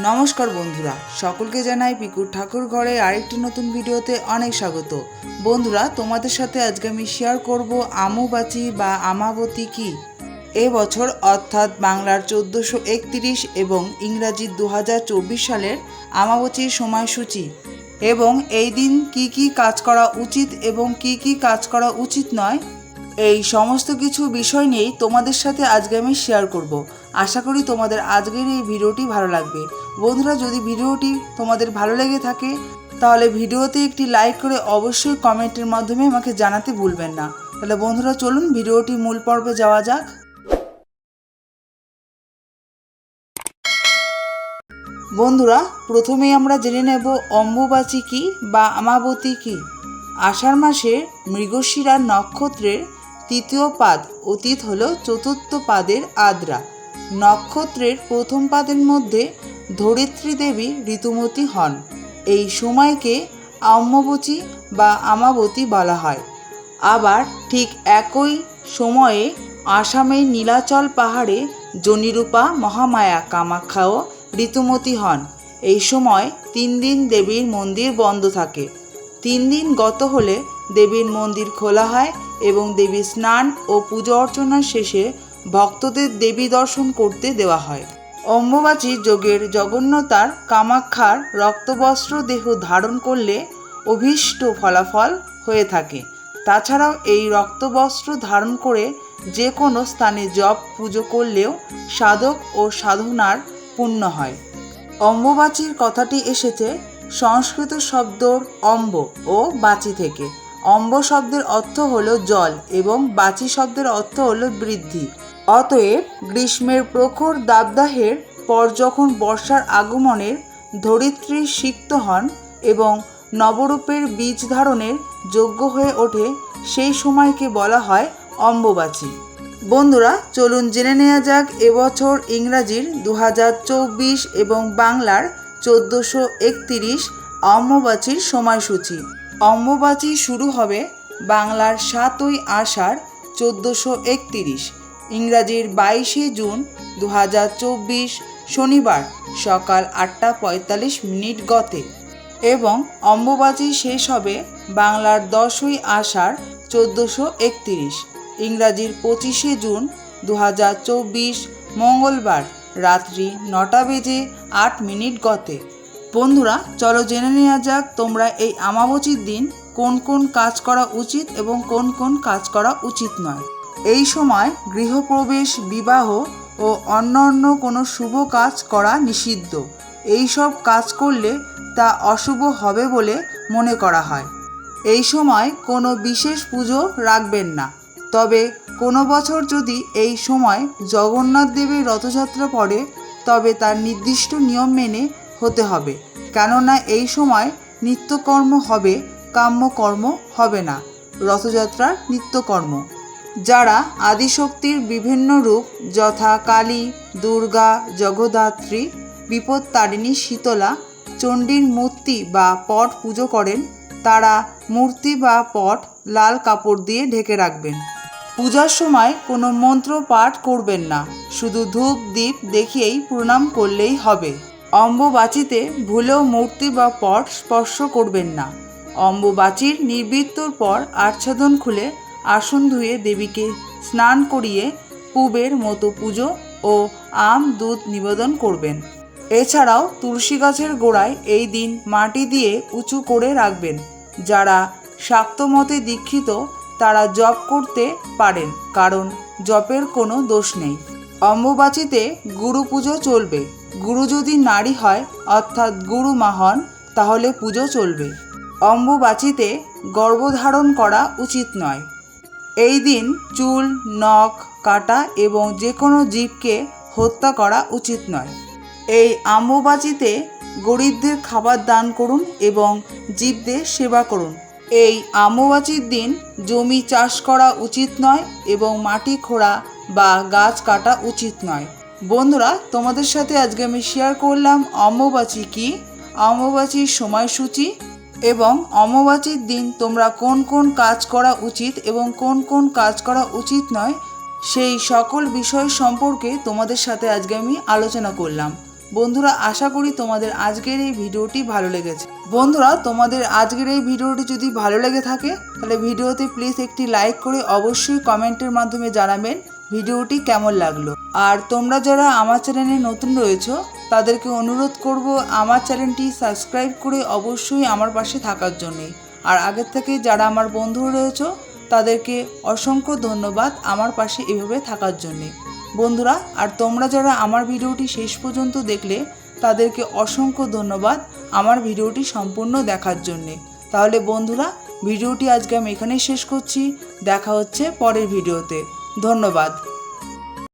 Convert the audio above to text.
নমস্কার বন্ধুরা, সকলকে জানাই পিকুর ঠাকুর ঘরে আরেকটি নতুন ভিডিওতে অনেক স্বাগত। বন্ধুরা, তোমাদের সাথে আজকে আমি শেয়ার করব আমুবাচি বা আমাবতী কি? এ বছর অর্থাৎ বাংলার চোদ্দোশো একত্রিশ এবং ইংরাজি দু হাজার চব্বিশ সালের আমাবতীর সময়সূচি এবং এই দিন কি কি কাজ করা উচিত এবং কি কি কাজ করা উচিত নয়, এই সমস্ত কিছু বিষয় নিয়েই তোমাদের সাথে আজকে আমি শেয়ার করব। আশা করি তোমাদের আজকের এই ভিডিওটি ভালো লাগবে। বন্ধুরা, যদি ভিডিওটি তোমাদের ভালো লেগে থাকে, তাহলে ভিডিওতে একটি লাইক করে অবশ্যই কমেন্টের মাধ্যমে আমাকে জানাতে ভুলবেন না। তাহলে বন্ধুরা, চলুন ভিডিওটি মূল পর্বে যাওয়া যাক। বন্ধুরা প্রথমেই আমরা জেনে নেব অম্বুবাচী কি বা আমাবতী কি। আষাঢ় মাসে মৃগশিরা নক্ষত্রের তৃতীয় পাদ অতীত হল চতুর্থ পাদের আদ্রা। নক্ষত্রের প্রথম পাদের মধ্যে ধরিত্রী দেবী ঋতুমতী হন। এই সময়কে অম্ববচী বা আমাবতী বলা হয়। আবার ঠিক একই সময়ে আসামের নীলাচল পাহাড়ে জনিরূপা মহামায়া কামাখ্যাও ঋতুমতী হন। এই সময় তিন দিন দেবীর মন্দির বন্ধ থাকে। তিন দিন গত হলে দেবীর মন্দির খোলা হয় এবং দেবীর স্নান ও পুজো অর্চনার শেষে ভক্তদের দেবী দর্শন করতে দেওয়া হয়। অম্বুবাচী যোগের জগন্যতার কামাক্ষার রক্তবস্ত্র দেহ ধারণ করলে অভীষ্ট ফলাফল হয়ে থাকে। তাছাড়াও এই রক্তবস্ত্র ধারণ করে যে কোনো স্থানে জপ, পুজো করলেও সাধক ও সাধনার পুণ্য হয়। অম্বুবাচীর কথাটি এসেছে সংস্কৃত শব্দ অম্ব ও বাচি থেকে। অম্ব শব্দের অর্থ হলো জল এবং বাচি শব্দের অর্থ হলো বৃদ্ধি। অতএব গ্রীষ্মের প্রখর দাবদাহের পর যখন বর্ষার আগমনের ধরিত্রী সিক্ত হন এবং নবরূপের বীজ ধারণের যোগ্য হয়ে ওঠে, সেই সময়কে বলা হয় অম্বুবাচী। বন্ধুরা, চলুন জেনে নেওয়া যাক এবছর ইংরাজির দু হাজার চব্বিশ এবং বাংলার চোদ্দোশো একতিরিশ অম্বুবাচীর সময়সূচি। অম্বুবাচী শুরু হবে বাংলার সাতই আষাঢ় চোদ্দোশো একতিরিশ। ইংরাজির বাইশে জুন দু হাজার চব্বিশ শনিবার সকাল আটটা পঁয়তাল্লিশ মিনিট গতে এবং অম্বুবাচী শেষ হবে বাংলার দশই আষাঢ় চোদ্দোশো একতিরিশ। ইংরাজির পঁচিশে জুন দু হাজার চব্বিশ মঙ্গলবার রাত্রি নটা বেজে আট মিনিট গতে। বন্ধুরা, চলো জেনে নেওয়া যাক তোমরা এই আমাবচীর দিন কোন কোন কাজ করা উচিত এবং কোন কোন কাজ করা উচিত নয়। এই সময় গৃহপ্রবেশ, বিবাহ ও অন্য অন্য কোনো শুভ কাজ করা নিষিদ্ধ। এই সব কাজ করলে তা অশুভ হবে বলে মনে করা হয়। এই সময় কোনো বিশেষ পুজো রাখবেন না। তবে কোনো বছর যদি এই সময় জগন্নাথ দেবের রথযাত্রা পড়ে, তবে তার নির্দিষ্ট নিয়ম মেনে হতে হবে। কেননা এই সময় নিত্যকর্ম হবে, কাম্যকর্ম হবে না। রথযাত্রার নিত্যকর্ম। যারা আদিশক্তির বিভিন্ন রূপ, যথা কালী, দুর্গা, জগদ্ধাত্রী, বিপত্তারিণী, শীতলা, চণ্ডীর মূর্তি বা পট পুজো করেন, তারা মূর্তি বা পট লাল কাপড় দিয়ে ঢেকে রাখবেন। পূজার সময় কোনো মন্ত্র পাঠ করবেন না, শুধু ধূপ দ্বীপ দেখিয়েই প্রণাম করলেই হবে। অম্বুবাচিতে ভুলেও মূর্তি বা পট স্পর্শ করবেন না। অম্বুবাচির নির্বৃত্তর পর আচ্ছাদন খুলে আসন ধুয়ে দেবীকে স্নান করিয়ে পূবের মতো পুজো ও আম দুধ নিবেদন করবেন। এছাড়াও তুলসী গাছের গোড়ায় এই দিন মাটি দিয়ে উঁচু করে রাখবেন। যারা শাক্তমতে দীক্ষিত, তারা জপ করতে পারেন, কারণ জপের কোনো দোষ নেই। অম্বুবাচিতে গুরু পুজো চলবে। গুরু যদি নারী হয়, অর্থাৎ গুরু মা হন তাহলে পুজো চলবে। অম্বুবাচিতে গর্ভধারণ করা উচিত নয়। এই দিন চুল, নখ, কাটা এবং যে কোনো জীবকে হত্যা করা উচিত নয়। এই আম্বুবাচিতে গরিবদের খাবার দান করুন এবং জীবদের সেবা করুন। এই আম্বুবাচির দিন জমি চাষ করা উচিত নয় এবং মাটি খোঁড়া বা গাছ কাটা উচিত নয়। বন্ধুরা, তোমাদের সাথে আজকে আমি শেয়ার করলাম অম্বুবাচী কি? অম্বুবাচীর সময়সূচি এবং অমাবাচীর দিন তোমরা কোন কোন কাজ করা উচিত এবং কোন কোন কাজ করা উচিত নয়, সেই সকল বিষয় সম্পর্কে তোমাদের সাথে আজকে আমি আলোচনা করলাম। বন্ধুরা, আশা করি তোমাদের আজকের এই ভিডিওটি ভালো লেগেছে। বন্ধুরা, তোমাদের আজকের এই ভিডিওটি যদি ভালো লেগে থাকে, তাহলে ভিডিওতে প্লিজ একটি লাইক করে অবশ্যই কমেন্টের মাধ্যমে জানাবেন ভিডিওটি কেমন লাগল। আর তোমরা যারা আমার চ্যানেলে নতুন রয়েছো তাদেরকে অনুরোধ করব আমার চ্যানেলটি সাবস্ক্রাইব করে অবশ্যই আমার পাশে থাকার জন্যে। আর আগের থেকে যারা আমার বন্ধু রয়েছ, তাদেরকে অসংখ্য ধন্যবাদ আমার পাশে এভাবে থাকার জন্যে। বন্ধুরা, আর তোমরা যারা আমার ভিডিওটি শেষ পর্যন্ত দেখলে, তাদেরকে অসংখ্য ধন্যবাদ আমার ভিডিওটি সম্পূর্ণ দেখার জন্যে। তাহলে বন্ধুরা, ভিডিওটি আজকে আমি এখানেই শেষ করছি। দেখা হচ্ছে পরের ভিডিওতে। ধন্যবাদ।